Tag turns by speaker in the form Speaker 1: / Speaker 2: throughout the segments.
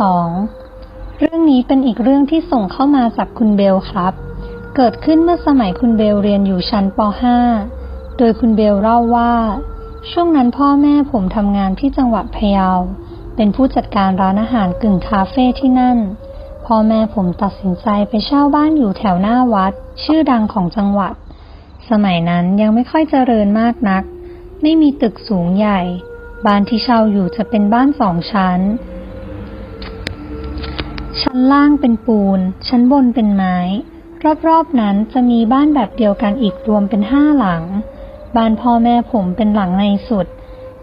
Speaker 1: สองเรื่องนี้เป็นอีกเรื่องที่ส่งเข้ามาจากคุณเบลครับ เกิดขึ้นเมื่อสมัยคุณเบลเรียนอยู่ชั้นป .5 โดยคุณเบลเล่าว่า ช่วงนั้นพ่อแม่ผมทำงานที่จังหวัดพะเยา เป็นผู้จัดการร้านอาหารกึ่งคาเฟ่ที่นั่น พ่อแม่ผมตัดสินใจไปเช่าบ้านอยู่แถวหน้าวัด ชื่อดังของจังหวัด สมัยนั้นยังไม่ค่อยเจริญมากนัก ไม่มีตึกสูงใหญ่ บ้านที่เช่าอยู่จะเป็นบ้านสองชั้น ชั้นล่างเป็นปูน ชั้นบนเป็นไม้ รอบๆนั้นจะมีบ้านแบบเดียวกันอีกรวมเป็นห้าหลัง บ้านพ่อแม่ผมเป็นหลังในสุด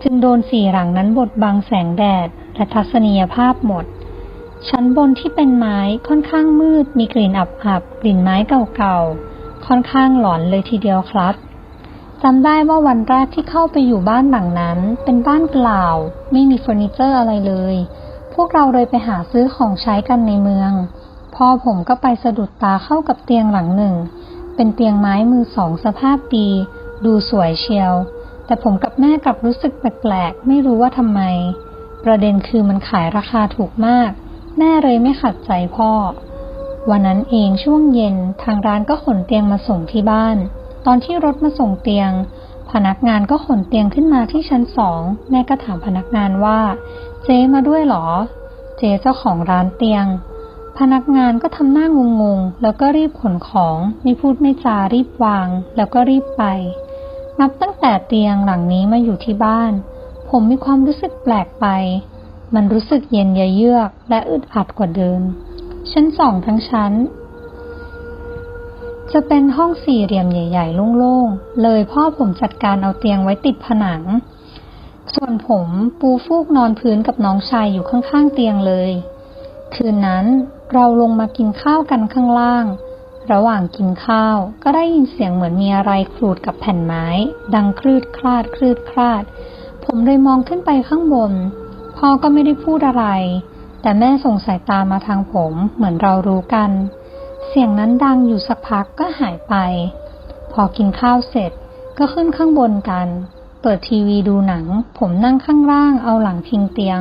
Speaker 1: จึงโดนสี่หลังนั้นบดบังแสงแดดและทัศนียภาพหมด ชั้นบนที่เป็นไม้ค่อนข้างมืด มีกลิ่นอับๆกลิ่นไม้เก่าๆ ค่อนข้างหลอนเลยทีเดียวครับจำได้ว่าวันแรกที่เข้าไปอยู่บ้านหลังนั้น เป็นบ้านเปล่า ไม่มีเฟอร์นิเจอร์อะไรเลย พวกเราเลยไปหาซื้อของใช้กันในเมือง พ่อผมก็ไปสะดุดตาเข้ากับเตียงหลังหนึ่ง เป็นเตียงไม้มือสองสภาพดี ดูสวยเชียว แต่ผมกับแม่กลับรู้สึกแปลกๆ ไม่รู้ว่าทำไม ประเด็นคือมันขายราคาถูกมาก แม่เลยไม่ขัดใจพ่อ วันนั้นเองช่วงเย็นทางร้านก็ขนเตียงมาส่งที่บ้าน ตอนที่รถมาส่งเตียง พนักงานก็ขนเตียงขึ้นมาที่ชั้นสอง แม่ก็ถามพนักงานว่า เจ๊มาด้วยเหรอ เจ๊เจ้าของร้านเตียง พนักงานก็ทำหน้างงๆแล้วก็รีบขนของ ไม่พูดไม่จารีบวาง แล้วก็รีบไป นับตั้งแต่เตียงหลังนี้มาอยู่ที่บ้าน ผมมีความรู้สึกแปลกไป มันรู้สึกเย็นเยือกและอึดอัดกว่าเดิม ชั้นสองทั้งชั้น จะเป็นห้องสี่เหลี่ยมใหญ่ๆโล่งๆ เลยพ่อผมจัดการเอาเตียงไว้ติดผนัง ส่วนผมปูฟูกนอนพื้นกับน้องชายอยู่ข้างๆเตียงเลย คืนนั้นเราลงมากินข้าวกันข้างล่าง ระหว่างกินข้าวก็ได้ยินเสียงเหมือนมีอะไรขูดกับแผ่นไม้ ดังคลืดคลาดคลืดคลาด ผมเลยมองขึ้นไปข้างบน พ่อก็ไม่ได้พูดอะไร แต่แม่ส่งสายตามาทางผมเหมือนเรารู้กัน สียงนั้นดังอยู่สักพักก็หายไป พอกินข้าวเสร็จก็ขึ้นข้างบนกัน เปิดทีวีดูหนัง ผมนั่งข้างล่างเอาหลังพิงเตียง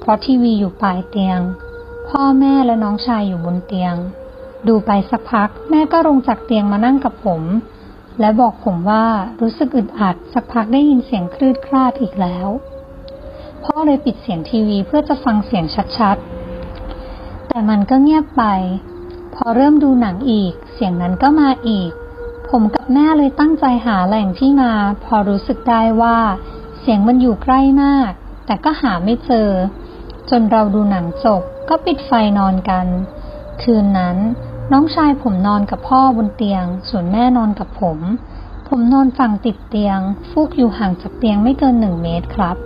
Speaker 1: เพราะทีวีอยู่ปลายเตียง พ่อแม่และน้องชายอยู่บนเตียง ดูไปสักพักแม่ก็ลงจากเตียงมานั่งกับผม และบอกผมว่ารู้สึกอึดอัดสักพักได้ยินเสียงคลืดคลาดอีกแล้วพ่อเลยปิดเสียงทีวีเพื่อจะฟังเสียงชัดๆ แต่มันก็เงียบไป พอเริ่มดูหนังอีก เสียงนั้นก็มาอีก ผมกับแม่เลยตั้งใจหาแหล่งที่มา พอรู้สึกได้ว่า เสียงมันอยู่ใกล้มาก แต่ก็หาไม่เจอ จนเราดูหนังจบก็ปิดไฟนอนกัน คืนนั้น น้องชายผมนอนกับพ่อบนเตียง ส่วนแม่นอนกับผม ผมนอนฝั่งติดเตียง ฟูกอยู่ห่างจากเตียงไม่เกินหนึ่งเมตรครับ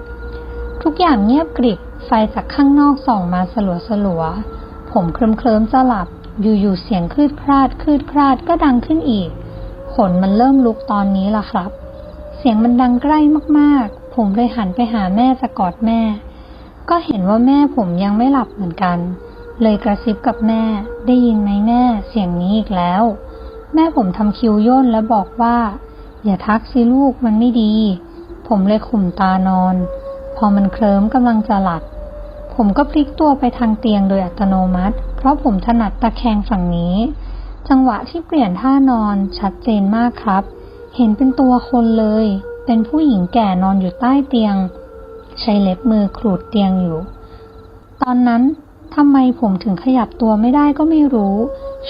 Speaker 1: ทุกอย่างเงียบกริบไฟจากข้างนอกส่องมาสลัวสลัวๆผมเคลิ้มเคลิ้มๆจะหลับ อยู่ๆเสียงคลืดคลาดคลืดคลาดก็ดังขึ้นอีก ขนมันเริ่มลุกตอนนี้ล่ะครับ เสียงมันดังใกล้มากๆ ผมเลยหันไปหาแม่จะกอดแม่ ก็เห็นว่าแม่ผมยังไม่หลับเหมือนกัน เลยกระซิบกับแม่ ได้ยินไหมแม่เสียงนี้อีกแล้ว แม่ผมทำคิ้วย่นแล้วบอกว่า อย่าทักสิลูกมันไม่ดี ผมเลยข่มตานอน พอมันเคลิ้มกำลังจะหลับผมก็พลิกตัวไปทางเตียงโดยอัตโนมัติ ราะผมถนัดตะแคงฝั่งนี้ จังหวะที่เปลี่ยนท่านอนชัดเจนมากครับ เห็นเป็นตัวคนเลย เป็นผู้หญิงแก่นอนอยู่ใต้เตียง ใช้เล็บมือขูดเตียงอยู่ ตอนนั้นทำไมผมถึงขยับตัวไม่ได้ก็ไม่รู้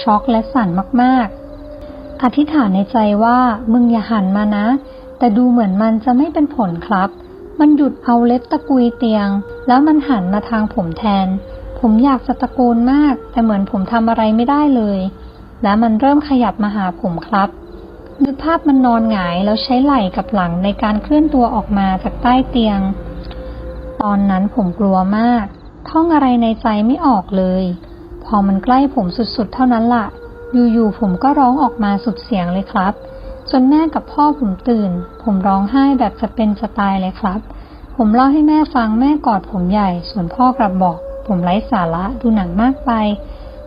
Speaker 1: ช็อกและสั่นมากๆ อธิษฐานในใจว่ามึงอย่าหันมานะ แต่ดูเหมือนมันจะไม่เป็นผลครับ มันหยุดเอาเล็บตะกุยเตียง แล้วมันหันมาทางผมแทน ผมอยากจะตะโกนมาก แต่เหมือนผมทำอะไรไม่ได้เลย และมันเริ่มขยับมาหาผมครับนึกภาพมันนอนหงายแล้วใช้ไหล่กับหลังในการเคลื่อนตัวออกมาจากใต้เตียง ตอนนั้นผมกลัวมาก ท่องอะไรในใจไม่ออกเลย พอมันใกล้ผมสุดๆ เท่านั้นละ่ะ อยู่ๆผมก็ร้องออกมาสุดเสียงเลยครับ จนแม่กับพ่อผมตื่น ผมร้องไห้แบบจะเป็นจะตายเลยครับ ผมเล่าให้แม่ฟังแม่กอดผมใหญ่ ส่วนพ่อกลับบอก ผมไร้สาระดูหนังมากไป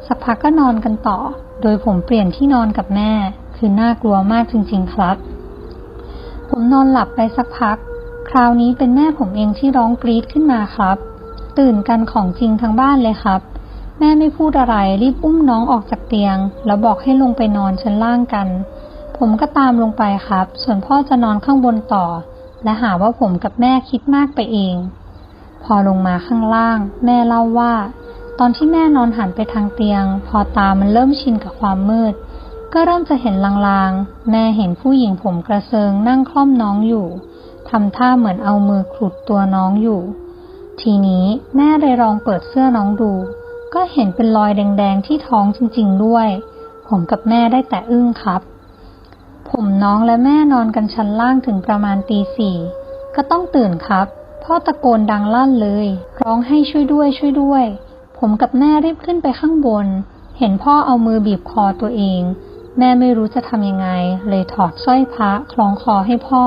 Speaker 1: สักพักก็นอนกันต่อ โดยผมเปลี่ยนที่นอนกับแม่ คือน่ากลัวมากจริง ๆ ครับ ผมนอนหลับไปสักพัก คราวนี้เป็นแม่ผมเองที่ร้องกรีดขึ้นมาครับ ตื่นกันของจริงทั้งบ้านเลยครับ แม่ไม่พูดอะไรรีบอุ้มน้องออกจากเตียง แล้วบอกให้ลงไปนอนชั้นล่างกัน ผมก็ตามลงไปครับ ส่วนพ่อจะนอนข้างบนต่อ และหาว่าผมกับแม่คิดมากไปเอง พอลงมาข้างล่าง แม่เล่าว่า ตอนที่แม่นอนหันไปทางเตียง พอตามันเริ่มชินกับความมืด ก็เริ่มจะเห็นลางๆ แม่เห็นผู้หญิงผมกระเซิงนั่งคล่อมน้องอยู่ทำท่าเหมือนเอามือคลุดตัวน้องอยู่ ทีนี้แม่เลยลองเปิดเสื้อน้องดู ก็เห็นเป็นรอยแดงๆที่ท้องจริงๆด้วย ผมกับแม่ได้แต่อึ้งครับ ผมน้องและแม่นอนกันชั้นล่างถึงประมาณตีสี่ก็ต้องตื่นครับ พ่อตะโกนดังลั่นเลย ร้องให้ช่วยด้วยช่วยด้วย ผมกับแม่รีบขึ้นไปข้างบน เห็นพ่อเอามือบีบคอตัวเอง แม่ไม่รู้จะทำยังไง เลยถอดสร้อยพระคล้องคอให้พ่อ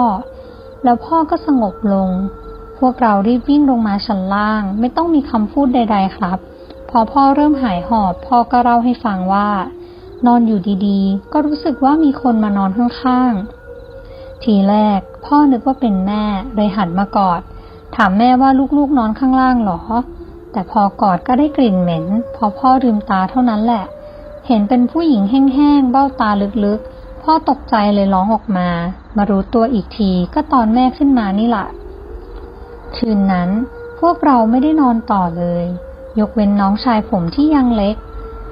Speaker 1: แล้วพ่อก็สงบลง พวกเรารีบวิ่งลงมาชั้นล่าง ไม่ต้องมีคำพูดใด ๆ ครับ พอพ่อเริ่มหายหอบพ่อก็เล่าให้ฟังว่า นอนอยู่ดีๆ ก็รู้สึกว่ามีคนมานอนข้างๆทีแรกพ่อนึกว่าเป็นแม่เลยหันมากอด ถามแม่ว่าลูกๆนอนข้างล่างเหรอ แต่พอกอดก็ได้กลิ่นเหม็น พอพ่อลืมตาเท่านั้นแหละ เห็นเป็นผู้หญิงแห้งๆ เบ้าตาลึกๆ พ่อตกใจเลยร้องออกมา มารู้ตัวอีกทีก็ตอนแม่ขึ้นมานี่แหละคืนนั้นพวกเราไม่ได้นอนต่อเลย ยกเว้นน้องชายผมที่ยังเล็ก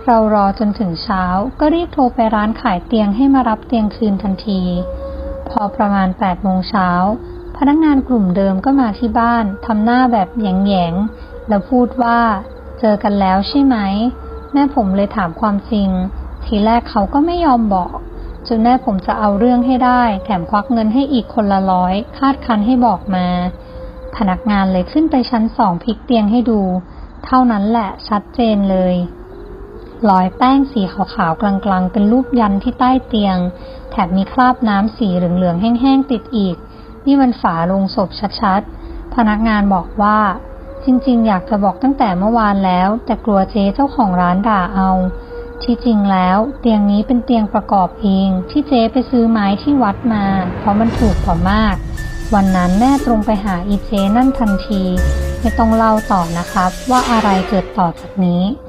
Speaker 1: เรารอจนถึงเช้า ก็รีบโทรไปร้านขายเตียงให้มารับเตียงคืนทันที พอประมาณ8ปดโมงเช้า พนักงานกลุ่มเดิมก็มาที่บ้านทำหน้าแบบแยงๆ แล้วพูดว่า เจอกันแล้วใช่ไหม แม่ผมเลยถามความจริง ทีแรกเขาก็ไม่ยอมบอก จนแม่ผมจะเอาเรื่องให้ได้ แถมควักเงินให้อีกคนละร้อย คาดคันให้บอกมา พนักงานเลยขึ้นไปชั้นสองพลิกเตียงให้ดู เท่านั้นแหละชัดเจนเลยรอยแป้งสีขาวๆกลางๆ เป็นรูปยันที่ใต้เตียง แถมมีคราบน้ำสีเหลืองๆแห้งๆติดอีก นี่มันฝาลงศพชัดๆ พนักงานบอกว่า จริงๆ อยากจะบอกตั้งแต่เมื่อวานแล้ว แต่กลัวเจ๊เจ้าของร้านด่าเอา ที่จริงแล้วเตียงนี้เป็นเตียงประกอบเอง ที่เจ๊ไปซื้อไม้ที่วัดมา เพราะมันถูกกว่ามาก วันนั้นแม่ตรงไปหาอีเจนั่นทันที ไม่ต้องเล่าต่อนะครับ ว่าอะไรเกิดต่อจากนี้